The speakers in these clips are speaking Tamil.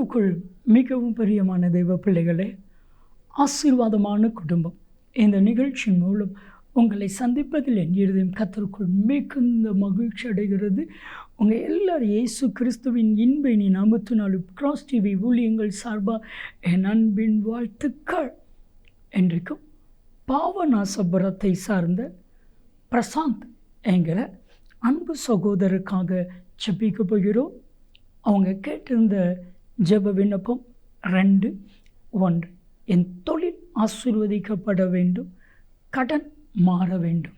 கிறிஸ்துக்குள் மிகவும் பிரியமான தெய்வ பிள்ளைகளே ஆசீர்வாதமான குடும்பம். இந்த நிகழ்ச்சியின் மூலம் உங்களை சந்திப்பதில் என் இருதயம் கத்தருக்குள் மிகுந்த மகிழ்ச்சி அடைகிறது. உங்கள் எல்லாரும் இயேசு கிறிஸ்துவின் இன்பை நீ நாளும் கிராஸ் டிவி ஊழியங்கள் சார்பாக என் அன்பின் வாழ்த்துக்கள். என்றைக்கும் பாவநாசபுரத்தை சார்ந்த பிரசாந்த் என்கிற அன்பு சகோதரருக்காக செப்பிக்க போகிறோம். அவங்க கேட்டிருந்த ஜெப விண்ணப்பம் ரெண்டு ஒன்று. என் தொழில் ஆசீர்வதிக்கப்பட வேண்டும். கடன் மாற வேண்டும்.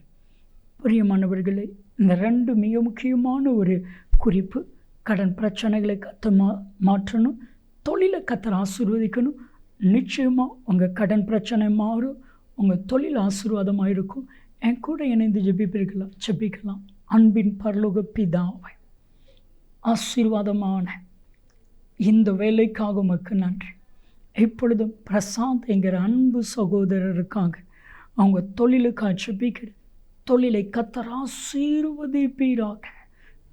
பிரியமானவர்களே இந்த ரெண்டு மிக முக்கியமான ஒரு குறிப்பு. கடன் பிரச்சனைகளை கற்று மா மாற்றணும். தொழிலை கத்தர் ஆசீர்வதிக்கணும். நிச்சயமாக உங்கள் கடன் பிரச்சனை மாறும். உங்கள் தொழில் ஆசீர்வாதமாக இருக்கும். என் கூட இணைந்து ஜெபிப்பிருக்கலாம் ஜெபிக்கலாம். அன்பின் பரலோக பிதாவை. ஆசீர்வாதமான இந்த வேலைக்காக உமக்கு நன்றி. இப்பொழுதும் பிரசாந்த் என்கிற அன்பு சகோதரருக்காக அவங்க தொழிலுக்காக ஜெபிக்கிற தொழிலை கத்தர் ஆசீர்வதிப்பீராக.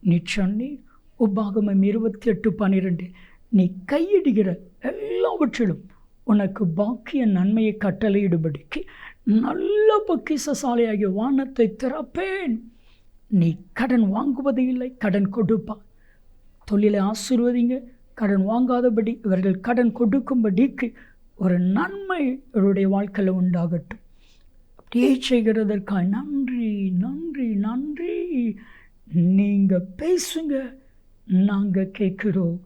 பீராக நீ உபாகமம் இருபத்தி எட்டு பன்னிரெண்டு நீ கையிடுகிற எல்லாவற்றிலும் உனக்கு பாக்கிய நன்மையை கட்டளையிடுபடிக்கு நல்ல பொக்கிசசாலியாகிய வானத்தை திறப்பேன். நீ கடன் வாங்குவது இல்லை கடன் கொடுப்பா தொழிலை ஆசீர்வதிங்க கடன் வாங்காதபடி இவர்கள் கடன் கொடுக்கும்படிக்கு ஒரு நன்மை இவருடைய வாழ்க்கையில் உண்டாகட்டும். அப்படியே செய்கிறதற்காக நன்றி நன்றி நன்றி. நீங்கள் பேசுங்க நாங்கள் கேட்குறோம்.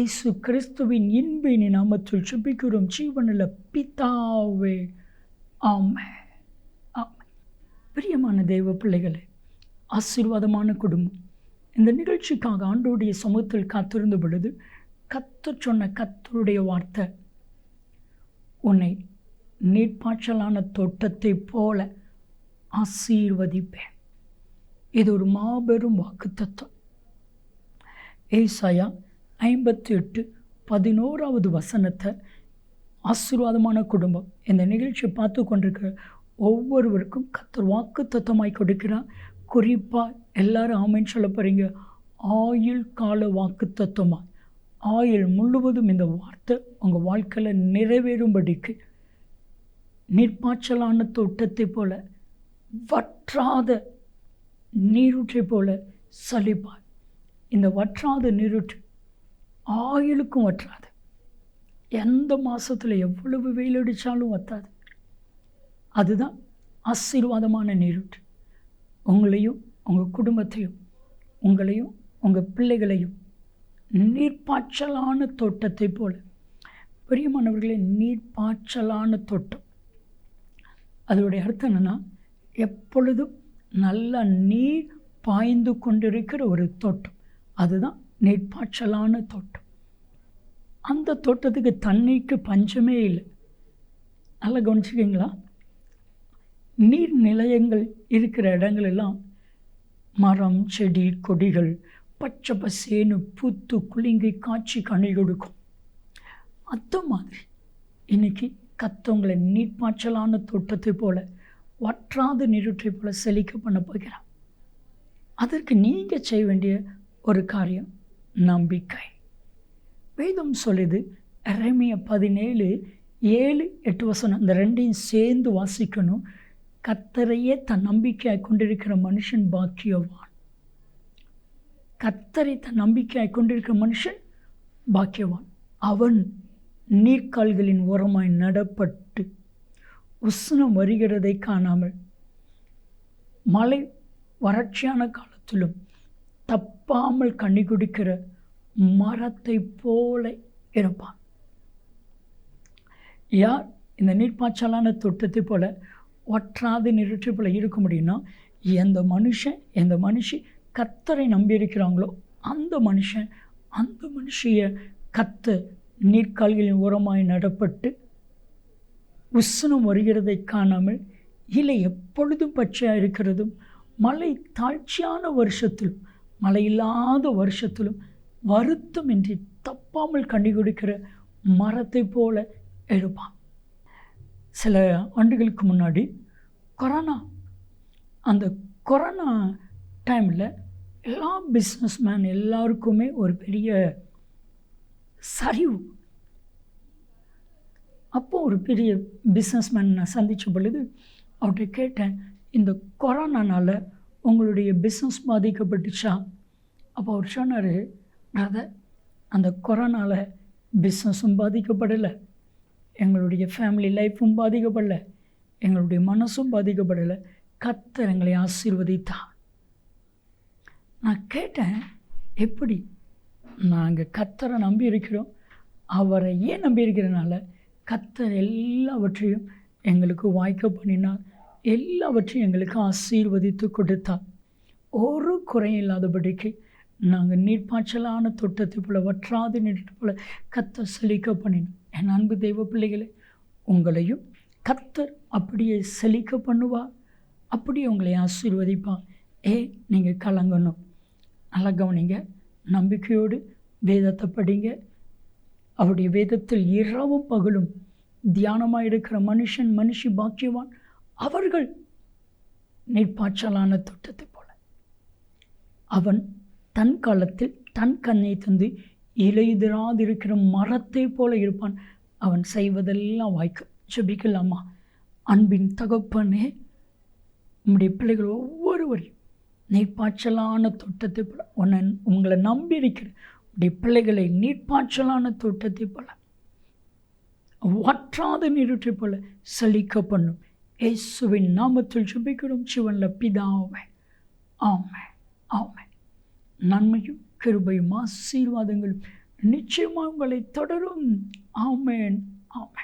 ஏசு கிறிஸ்துவின் இன்பின் நாமத்தில் சுபிக்கிறோம் ஜீவனில் பிதாவே ஆமை ஆமை பிரியமான தெய்வ பிள்ளைகளே ஆசீர்வாதமான குடும்பம். இந்த நிகழ்ச்சிக்காக ஆண்டோடைய சமூகத்தில் காத்திருந்த பொழுது கத்து சொன்ன கத்தருடைய வார்த்தை. உன்னை நீர்ப்பாய்ச்சலான தோட்டத்தை போல ஆசீர்வதிப்பேன். இது ஒரு மாபெரும் வாக்கு தத்துவம் ஏசாயா ஐம்பத்தி எட்டு பதினோராவது வசனத்தை ஆசீர்வாதமான குடும்பம் இந்த நிகழ்ச்சியை பார்த்து கொண்டிருக்கிற ஒவ்வொருவருக்கும் கத்தர் வாக்கு தத்துவமாய் கொடுக்கிறார். குறிப்பாக எல்லாரும் ஆமைன்னு சொல்ல போகிறீங்க ஆயுள் கால வாக்கு தத்துவமாக ஆயுள் முழுவதும் இந்த வார்த்தை உங்கள் வாழ்க்கையில் நிறைவேறும்படிக்கு நீர்ப்பாய்ச்சலான தோட்டத்தை போல வற்றாத நீரூற்றை போல சலிப்பார் இந்த வற்றாத நீரூற்று ஆயுளுக்கும் வற்றாது. எந்த மாதத்தில் எவ்வளவு வெயில் அடித்தாலும் வற்றாது அதுதான் ஆசீர்வாதமான நீரூற்று. உங்களையும் உங்கள் குடும்பத்தையும் உங்களையும் உங்கள் பிள்ளைகளையும் நீர்ப்பாய்ச்சலான தோட்டத்தை போல. பெரியமானவர்களே நீர்ப்பாய்ச்சலான தோட்டம். அதோடைய அர்த்தம் என்னென்னா எப்பொழுதும் நல்ல நீர் பாய்ந்து கொண்டிருக்கிற ஒரு தோட்டம். அதுதான் நீர்ப்பாய்ச்சலான தோட்டம். அந்த தோட்டத்துக்கு தண்ணிக்கு பஞ்சமே இல்லை. நல்லா கவனிச்சுக்கிங்களா? நீர் நிலையங்கள் இருக்கிற இடங்கள் எல்லாம் மரம் செடி கொடிகள் பச்சை பசேன்னு பூத்து குலுங்கி காய்ச்சி கனி கொடுக்கும் அத்த மாதிரி இன்னைக்கு கத்தவங்களை நீர்ப்பாய்ச்சலான தோட்டத்தை போல வற்றாத நீரூற்றை போல செழிக்க பண்ண போகிறார். அதற்கு நீங்கள் செய்ய வேண்டிய ஒரு காரியம் நம்பிக்கை. வேதம் சொல்லுது இறைமைய பதினேழு ஏழு எட்டு வசனம் அந்த ரெண்டையும் சேர்ந்து வாசிக்கணும். கத்தரையே தன் நம்பிக்கையாக கொண்டிருக்கிற மனுஷன் பாக்கியவான். கத்தரை தன் நம்பிக்கையாக கொண்டிருக்கிற மனுஷன் பாக்கியவான். அவன் நீர்க்கால்களின் ஓரமாய் நடப்பட்டு உஷ்ணம் வருகிறதை காணாமல் மழை வறட்சியான காலத்திலும் தப்பாமல் கண்ணி குடிக்கிற மரத்தை போல இருப்பான் யார் இந்த நீர்ப்பாய்ச்சலான தோட்டத்தை போல ஒற்றாது நிறுற்றி போல இருக்க முடியும்னா எந்த மனுஷன் எந்த மனுஷி கத்தரை நம்பியிருக்கிறாங்களோ அந்த மனுஷன் அந்த மனுஷிய கத்த நீர்க்கால்களின் உரமாய் நடப்பட்டு உஷ்ணம் வருகிறதை காணாமல் இலை எப்பொழுதும் பச்சையாக இருக்கிறதும் மழை தாழ்ச்சியான வருஷத்திலும் மழை இல்லாத வருஷத்திலும் வருத்தமின்றி தப்பாமல் கண்டி கொடுக்கிற மரத்தை போல எழுப்பான். சில ஆண்டுகளுக்கு முன்னாடி கொரோனா அந்த கொரோனா டைமில் எல்லா பிஸ்னஸ் மேன் எல்லாருக்குமே ஒரு பெரிய சரிவு. அப்போ ஒரு பெரிய பிஸ்னஸ்மேன் நான் சந்தித்த பொழுது அவர்கிட்ட கேட்டேன் இந்த கொரோனானால் உங்களுடைய பிஸ்னஸ் பாதிக்கப்பட்டுச்சா? அப்போ அவர் சொன்னார் பிரதர் அந்த கொரோனாவில் பிஸ்னஸும் பாதிக்கப்படலை. எங்களுடைய ஃபேமிலி லைஃப்பும் பாதிக்கப்படலை. எங்களுடைய மனசும் பாதிக்கப்படலை. கத்தர் எங்களை ஆசீர்வதித்தான் நான் கேட்டேன் எப்படி? நாங்கள் கத்தரை நம்பி இருக்கிறோம். அவரை ஏன் நம்பி இருக்கிறனால? கத்தர் எல்லாவற்றையும் எங்களுக்கு வாய்க்க பண்ணினார். எல்லாவற்றையும் எங்களுக்கு ஆசீர்வதித்து கொடுத்தார். ஒரு குறையும் இல்லாதபடிக்கு நாங்கள் நீர்ப்பாய்ச்சலான தோட்டத்தை போல வற்றாது நீட்டு போல கத்தர் செழிக்க பண்ணினோம் என் அன்பு தெய்வ பிள்ளைகளே உங்களையும் கத்தர் அப்படியே செழிக்க பண்ணுவார். அப்படியே உங்களை ஆசீர்வதிப்பார். ஏ நீங்கள் கலங்கணும். நல்லா கவனிங்க. நம்பிக்கையோடு வேதத்தை படிங்க. அவருடைய வேதத்தில் இரவும் பகலும் தியானமாக இருக்கிற மனுஷன் மனுஷி பாக்கியவான் அவர்கள் நெற்பாய்ச்சலான தோட்டத்தை போல. அவன் தன் காலத்தில் தன் கண்ணை தந்து இலையுதிராதிருக்கிற மரத்தை போல இருப்பான். அவன் செய்வதெல்லாம் வாய்க்கும். ஜபிக்கலாமா? அன்பின் தகப்பனே நம்முடைய பிள்ளைகள் ஒவ்வொருவரையும் நீர்ப்பாய்ச்சலான தோட்டத்தை போல உன்னை உங்களை நம்பி இருக்கிற உடைய பிள்ளைகளை நீர்ப்பாய்ச்சலான தோட்டத்தை போல வற்றாத நீருற்றை போல செழிக்க பண்ணும். இயேசுவின் நாமத்தில் சுபிக்கிறோம் சிவன்ல பிதாவை. ஆமை ஆமை நன்மையும் கிருபையும் ஆசீர்வாதங்களும் நிச்சயமாக உங்களை தொடரும். ஆமேன். ஆமை